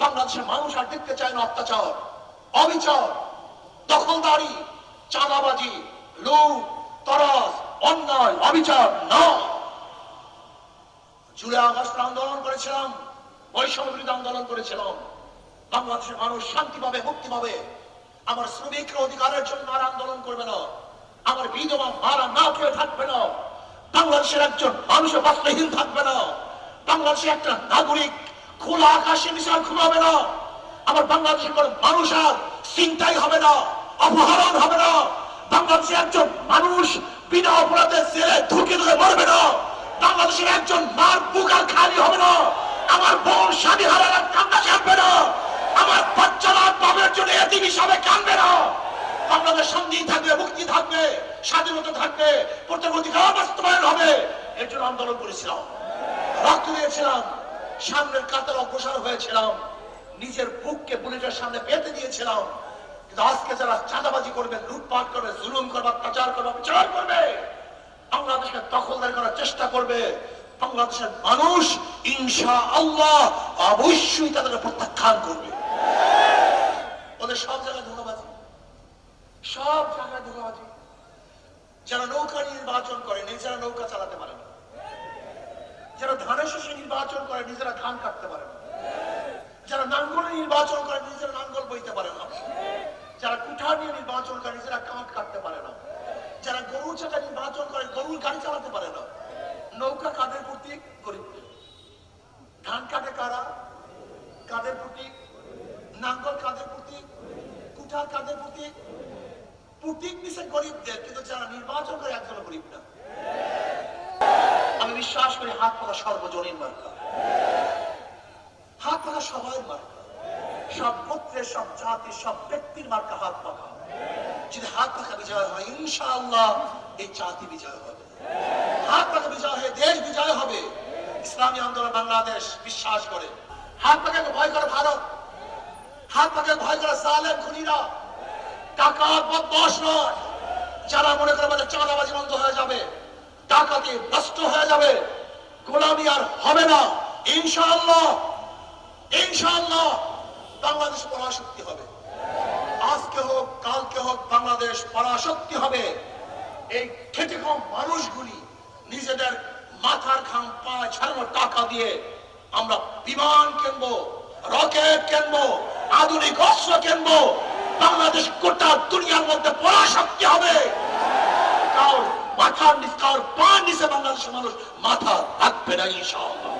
বাংলাদেশের মানুষ আর দেখতে চায় না অত্যাচার, অবিচার, দখলদারি, চাঁদাবাজি, লুট তরস অন্যায়, অবিচার না জুলাই আগস্ট আন্দোলন করেছিলাম, বৈষম্য বিরোধী আন্দোলন করেছিলাম। বাংলাদেশের মানুষ শান্তি পাবে, মুক্তি পাবে। আমার শ্রমিকের অধিকারের জন্য আর আন্দোলন করবে না। আমার বিধবা মারা না খেয়ে থাকবে না। বাংলাদেশের একজন মানুষের বস্ত্রহীন থাকবে না। বাংলাদেশের একটা নাগরিক খোলা আকাশের নিচে আর ঘুমাবে না। আমার বাংলাদেশের কোন মানুষ আর চিন্তাই হবে না, অপহরণ হবে না। বাংলাদেশের একজন মানুষ বিনা অপরাধে জেলে ঢুকে ধরে মরবে না। বাংলাদেশের একজন মার বুক আর খালি হবে না। আমার বোন স্বামী হারার কান্না ছাড়বে না। আমার বাচ্চারা বাবার জন্য এতিম হিসাবে কানবে না। বাংলাদেশ শান্তি থাকবে, মুক্তি থাকবে, স্বাধীনতা থাকবে, প্রত্যেক অধিকার বাস্তবায়ন হবে। এর জন্য আন্দোলন করেছিলাম। রক্ত দিয়েছিলাম। সামনের কাতার অগ্রসর হয়েছিলাম। নিজের বুককে বুলেটের সামনে পেতে দিয়েছিলাম। কিন্তু আজকে যারা চাঁদাবাজি করবে, লুটপাট করবে, জুলুম করবে, অত্যাচার করবে বিচার করবে, বাংলাদেশকে দখলদারি করার চেষ্টা করবে, বাংলাদেশের মানুষ ইনশা আল্লাহ অবশ্যই তাদেরকে প্রত্যাখ্যান করবে। ওদের সব জায়গায় ধন্যবাদ সব জায়গায় ধন্যবাদ যারা নৌকা নির্বাচন করে, নিজেরা নৌকা পারে না যারা ধানের শস্য নির্বাচন করে, নিজেরা ধান কাটতে পারে না। যারা নাঙ্গল নির্বাচন করে, নিজেরা নাঙ্গল বইতে পারে না। যারা কুঠার নিয়ে নির্বাচন করে, নিজেরা কাঠ কাটতে পারে না। যারা গরু চাকা নির্বাচন করে, গরুর গাড়ি চালাতে পারে না। নৌকা কাদের প্রতীক গরিব? ধান কাটে কারা? কাদের প্রতীক নাঙ্গল কাদের প্রতীক কুঠার কাদের প্রতীক প্রতীক দিছে গরিবদের, কিন্তু যারা নির্বাচন করে, একজন গরিব না। বিশ্বাস করি হাত পাকা সর্বজনীন মার্কা। হাত পাকা সবাই মার্কা। সব গোত্রের, সব জাতির, সব ব্যক্তির মার্কা হাত পাকা যদি হাত পাকা বিজয় হয়, ইনশাআল্লাহ এই জাতি বিজয় হবে। হাত পাকা বিজয় হয়ে দেশ বিজয় হবে। ইসলামী আন্দোলন বাংলাদেশ বিশ্বাস করে। হাত পাকাকে ভয় করে ভারত। হাত পাকে ভয় করে সালেম খুনিরা। টাকা বদমাস নয়। যারা মনে করে আমাদের চাঁদাবাজি বন্ধ হয়ে যাবে। টাকাতে নষ্ট হয়ে যাবে। গোলামি আর হবে না। ইনশাআল্লাহ ইনশাআল্লাহ বাংলাদেশ পরাশক্তি হবে। আজকে হোক, কালকে হোক, বাংলাদেশ পরাশক্তি হবে। এই খেটে কম মানুষগুলি নিজেদের মাথার খাম পা ছাড়ানো টাকা দিয়ে আমরা বিমান কিনবো, রকেট কিনবো, আধুনিক অস্ত্র কিনবো। বাংলাদেশ গোটা দুনিয়ার মধ্যে পরাশক্তি হবে। মাথার নিচ কার পা বাংলাদেশের মানুষ মাথা রাখবে না ইনশাআল্লাহ।